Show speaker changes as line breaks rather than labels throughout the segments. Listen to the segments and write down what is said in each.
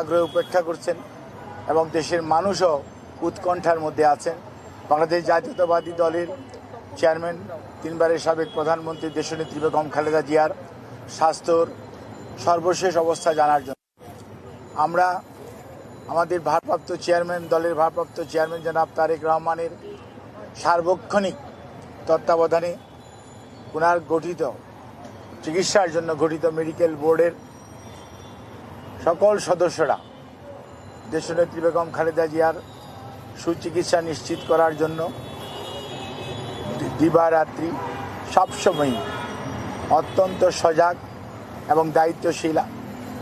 আগ্রহ উপেক্ষা করছেন এবং দেশের মানুষও উৎকণ্ঠার মধ্যে আছেন। বাংলাদেশ জাতীয়তাবাদী দলের চেয়ারম্যান, তিনবারের সাবেক প্রধানমন্ত্রী দেশনেত্রী বেগম খালেদা জিয়ার স্বাস্থ্যর সর্বশেষ অবস্থা জানার জন্য। আমরা আমাদের ভারপ্রাপ্ত চেয়ারম্যান, দলের ভারপ্রাপ্ত চেয়ারম্যান জনাব তারেক রহমানের সার্বক্ষণিক তত্ত্বাবধানে ওনার গঠিত চিকিৎসার জন্য গঠিত মেডিকেল বোর্ডের সকল সদস্যরা, দেশনেত্রী বেগম খালেদা জিয়ার সুচিকিৎসা নিশ্চিত করার জন্য দিবারাত্রি সবসময়ই অত্যন্ত সজাগ এবং দায়িত্বশীল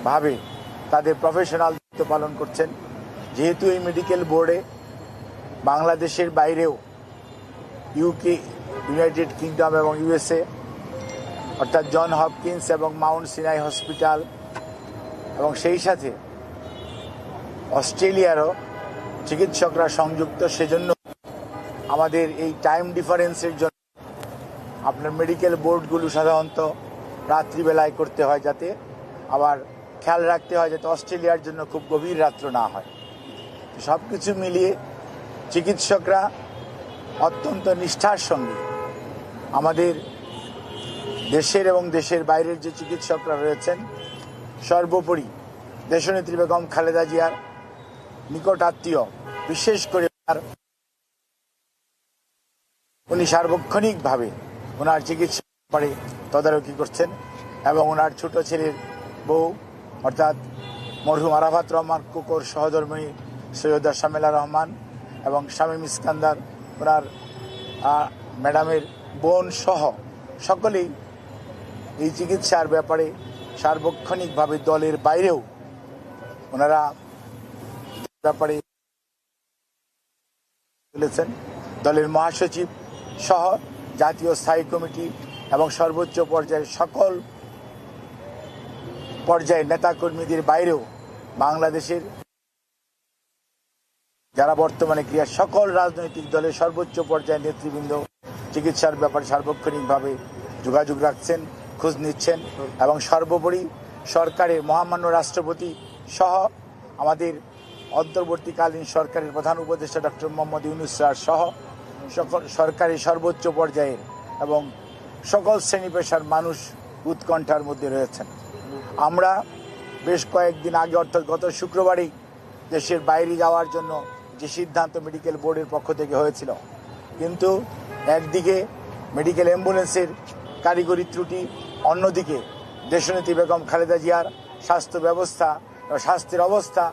ভাবে তাদের প্রফেশনাল দায়িত্ব পালন করছেন। যেহেতু এই মেডিকেল বোর্ডে বাংলাদেশের বাইরেও ইউকে ইউনাইটেড কিংডম এবং ইউএসএ অর্থাৎ জন হপকিন্স এবং মাউন্ট সিনাই হসপিটাল এবং সেই সাথে অস্ট্রেলিয়ারও চিকিৎসকরা সংযুক্ত, সেজন্য আমাদের এই টাইম ডিফারেন্সের জন্য আপনার মেডিকেল বোর্ডগুলো সাধারণত রাত্রিবেলায় করতে হয় যাতে আবার খেয়াল রাখতে হয় যাতে অস্ট্রেলিয়ার জন্য খুব গভীর রাত্র না হয়। সব কিছু মিলিয়ে চিকিৎসকরা অত্যন্ত নিষ্ঠার সঙ্গে আমাদের দেশের এবং দেশের বাইরের যে চিকিৎসকরা রয়েছেন সর্বোপরি দেশনেত্রী বেগম খালেদা জিয়ার নিকট আত্মীয়, বিশেষ করে উনি সার্বক্ষণিকভাবে ওনার চিকিৎসা ব্যাপারে তদারকি করছেন এবং ওনার ছোট ছেলের বউ, অর্থাৎ মরহুম আরাফাত রহমান কুকুর সহধর্মী সৈয়দা শামেলা রহমান এবং শামীম ইস্কান্দার ওনার ম্যাডামের বোন সহ সকলেই এই চিকিৎসার ব্যাপারে সার্বক্ষণিকভাবে দলের বাইরেও ওনারা ব্যাপারে তুলেছেন দলের মহাসচিব সহ জাতীয় স্থায়ী কমিটি এবং সর্বোচ্চ পর্যায়ের সকল পর্যায়ের নেতাকর্মীদের বাইরেও বাংলাদেশের যারা বর্তমানে ক্রিয়া সকল রাজনৈতিক দলের সর্বোচ্চ পর্যায়ের নেতৃবৃন্দ চিকিৎসার ব্যাপারে সার্বক্ষণিকভাবে যোগাযোগ রাখছেন। খোঁজ নিচ্ছেন এবং সর্বোপরি সরকারের মহামান্য রাষ্ট্রপতি সহ আমাদের অন্তর্বর্তীকালীন সরকারের প্রধান উপদেষ্টা ডক্টর মোহাম্মদ ইউনুস স্যার সহ সকল সরকারি সর্বোচ্চ পর্যায়ের এবং সকল শ্রেণি পেশার মানুষ উৎকণ্ঠার মধ্যে রয়েছেন। আমরা বেশ কয়েকদিন আগে, অর্থাৎ গত শুক্রবারই দেশের বাইরে যাওয়ার জন্য যে সিদ্ধান্ত মেডিকেল বোর্ডের পক্ষ থেকে হয়েছিল, কিন্তু একদিকে মেডিকেল অ্যাম্বুলেন্সের কারিগরি ত্রুটি অন্যদিকে দেশনেত্রী বেগম খালেদা জিয়ার স্বাস্থ্য ব্যবস্থা স্বাস্থ্যের অবস্থা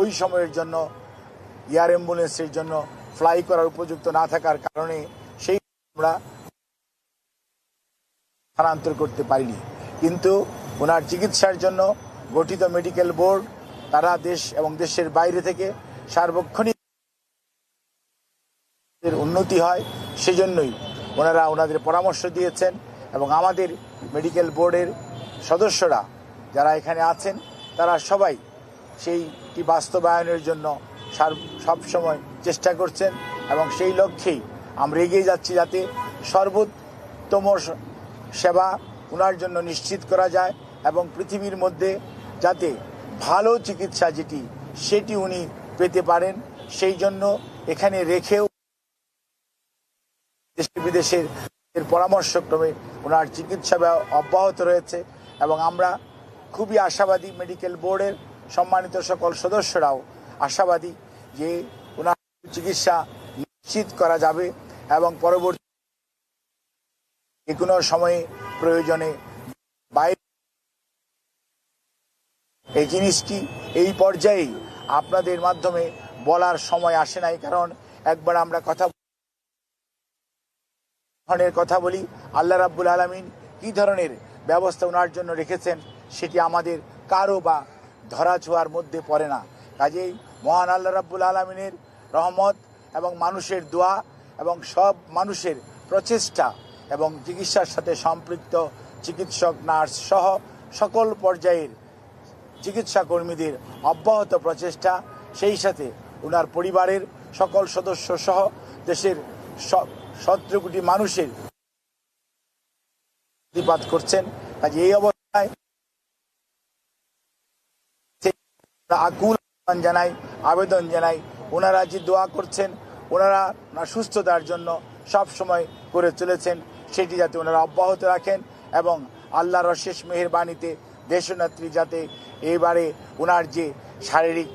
ওই সময়ের জন্য এয়ার অ্যাম্বুলেন্সের জন্য ফ্লাই করার উপযুক্ত না থাকার কারণে সেই আমরা স্থানান্তর করতে পারিনি। কিন্তু ওনার চিকিৎসার জন্য গঠিত মেডিকেল বোর্ড, তারা দেশ এবং দেশের বাইরে থেকে সার্বক্ষণিক উন্নতি হয়, সেজন্যই ওনারা ওনাদের পরামর্শ দিয়েছেন। এবং আমাদের মেডিকেল বোর্ডের সদস্যরা যারা এখানে আছেন, তারা সবাই সেইটি বাস্তবায়নের জন্য সবসময় চেষ্টা করছেন এবং সেই লক্ষ্যেই আমরা এগিয়ে যাচ্ছি যাতে সর্বোত্তম সেবা ওনার জন্য নিশ্চিত করা যায় এবং পৃথিবীর মধ্যে যাতে ভালো চিকিৎসা যেটি, সেটি উনি পেতে পারেন, সেই জন্য এখানে রেখেও দেশ বিদেশের এর পরামর্শক্রমে ওনার চিকিৎসা ব্যা- অব্যাহত রয়েছে এবং আমরা খুবই আশাবাদী মেডিকেল বোর্ডের সম্মানিত সকল সদস্যরাও আশাবাদী যে ওনার চিকিৎসা নিশ্চিত করা যাবে এবং পরবর্তী যে কোনো সময়ে প্রয়োজনে বাইরে এই জিনিসটি এই পর্যায়েই আপনাদের মাধ্যমে বলার সময় আসে নাই, কারণ একবার আমরা কথা ধরনের কথা বলি, আল্লাহ রাব্বুল আলমিন কি ধরনের ব্যবস্থা ওনার জন্য রেখেছেন সেটি আমাদের কারও বা ধরা ছোঁয়ার মধ্যে পড়ে না। কাজেই মহান আল্লাহ রাব্বুল আলমিনের রহমত এবং মানুষের দোয়া এবং সব মানুষের প্রচেষ্টা এবং চিকিৎসার সাথে সম্পৃক্ত চিকিৎসক, নার্স সহ সকল পর্যায়ের চিকিৎসা কর্মীদের অব্যাহত প্রচেষ্টা, সেই সাথে ওনার পরিবারের সকল সদস্য সহ দেশের সতেরো কোটি মানুষের প্রতিবাদ করছেন। কাজে এই অবস্থায় আকুল জানাই, আবেদন জানাই, ওনারা যে দোয়া করছেন, ওনারা ওনার সুস্থতার জন্য সব সময় করে চলেছেন, সেটি যাতে ওনারা অব্যাহত রাখেন এবং আল্লাহর অশেষ মেহেরবাণীতে দেশনেত্রী যাতে এবারে ওনার যে শারীরিক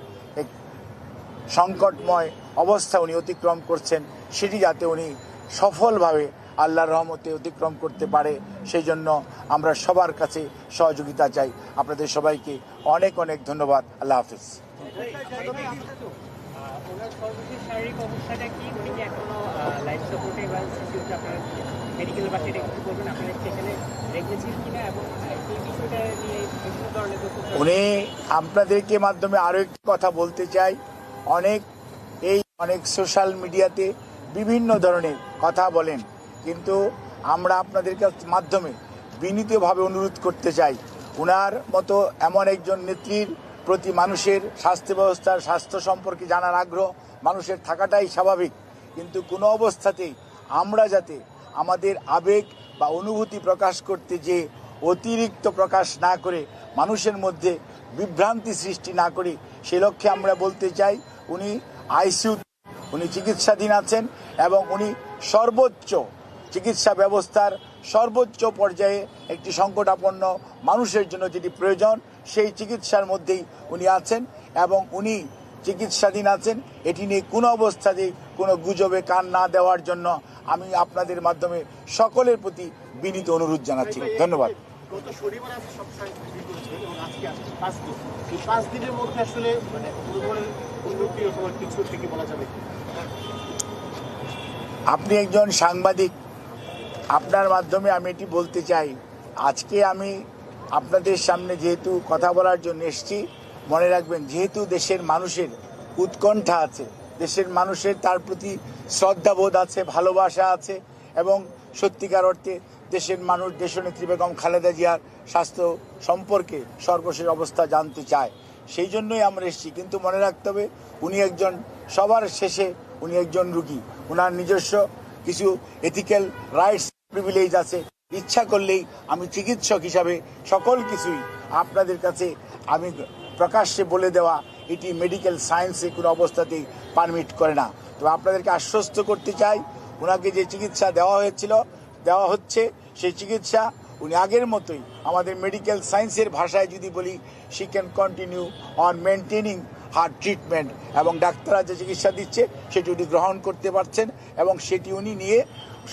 সংকটময় অবস্থা উনি অতিক্রম করছেন, সেটি যাতে উনি সফলভাবে আল্লাহর রহমতে অতিক্রম করতে পারে, সেই জন্য আমরা সবার কাছে সহযোগিতা চাই। আপনাদের সবাইকে অনেক অনেক ধন্যবাদ। আল্লাহ হাফিজ।
উনি
আপনাদেরকে মাধ্যমে আরও একটি কথা বলতে চাই। অনেক, এই অনেক সোশ্যাল মিডিয়াতে বিভিন্ন ধরনের কথা বলেন। কিন্তু আমরা আপনাদের মাধ্যমে বিনীতভাবে অনুরোধ করতে চাই, উনার মতো এমন একজন নেত্রীর প্রতি মানুষের স্বাস্থ্য ব্যবস্থার স্বাস্থ্য সম্পর্কে জানার আগ্রহ মানুষের থাকাটাই স্বাভাবিক। কিন্তু কোনো অবস্থাতেই আমরা যাতে আমাদের আবেগ বা অনুভূতি প্রকাশ করতে যে অতিরিক্ত প্রকাশ না করে মানুষের মধ্যে বিভ্রান্তি সৃষ্টি না করে, সে লক্ষ্যে আমরা বলতে চাই উনি আইসিইউ উনি চিকিৎসাধীন আছেন এবং উনি সর্বোচ্চ চিকিৎসা ব্যবস্থার সর্বোচ্চ পর্যায়ে একটি সংকটাপন্ন মানুষের জন্য যেটি প্রয়োজন সেই চিকিৎসার মধ্যেই উনি আছেন এবং উনি চিকিৎসাধীন আছেন। এটি নিয়ে কোনো অবস্থাতেই কোনো গুজবে কান না দেওয়ার জন্য আমি আপনাদের মাধ্যমে সকলের প্রতি বিনীত অনুরোধ জানাচ্ছি। ধন্যবাদ।
গত শনিবার আপনি সপ্তাহে এবং আজকে পাঁচ দিন। এই পাঁচ দিনের মধ্যে আসলে মানে কোনো ধরনের উন্নতি অথবা কিছু থেকে বলা যাবে?
আপনি একজন সাংবাদিক, আপনার মাধ্যমে আমি এটি বলতে চাই। আজকে আমি আপনাদের সামনে যেহেতু কথা বলার জন্য এসেছি, মনে রাখবেন যেহেতু দেশের মানুষের উৎকণ্ঠা আছে, দেশের মানুষের তার প্রতি শ্রদ্ধাবোধ আছে, ভালোবাসা আছে এবং সত্যিকার অর্থে দেশের মানুষ দেশনেত্রী বেগম খালেদা জিয়ার স্বাস্থ্য সম্পর্কে সর্বশেষ অবস্থা জানতে চায়। সেই জন্যই আমরা এসেছি। কিন্তু মনে রাখতে হবে, উনি একজন সবার শেষে উনি একজন রুগী। ওনার নিজস্ব কিছু এথিক্যাল রাইটস প্রিভিলেজ আছে। ইচ্ছা করলেই আমি চিকিৎসক হিসাবে সকল কিছুই আপনাদের কাছে আমি প্রকাশ্যে বলে দেওয়া, এটি মেডিকেল সায়েন্সে কোনো অবস্থাতেই পারমিট করে না। তো আপনাদেরকে আশ্বস্ত করতে চাই ওনাকে যে চিকিৎসা দেওয়া হয়েছিল, দেওয়া হচ্ছে, সেই চিকিৎসা উনি আগের মতোই আমাদের মেডিকেল সায়েন্সের ভাষায় যদি বলি she can continue on maintaining heart treatment এবং ডাক্তাররা যে চিকিৎসা দিচ্ছে, সেটি উনি গ্রহণ করতে পারছেন এবং সেটি উনি নিয়ে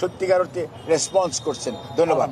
সত্যিকার অর্থে রেসপন্স করছেন। ধন্যবাদ।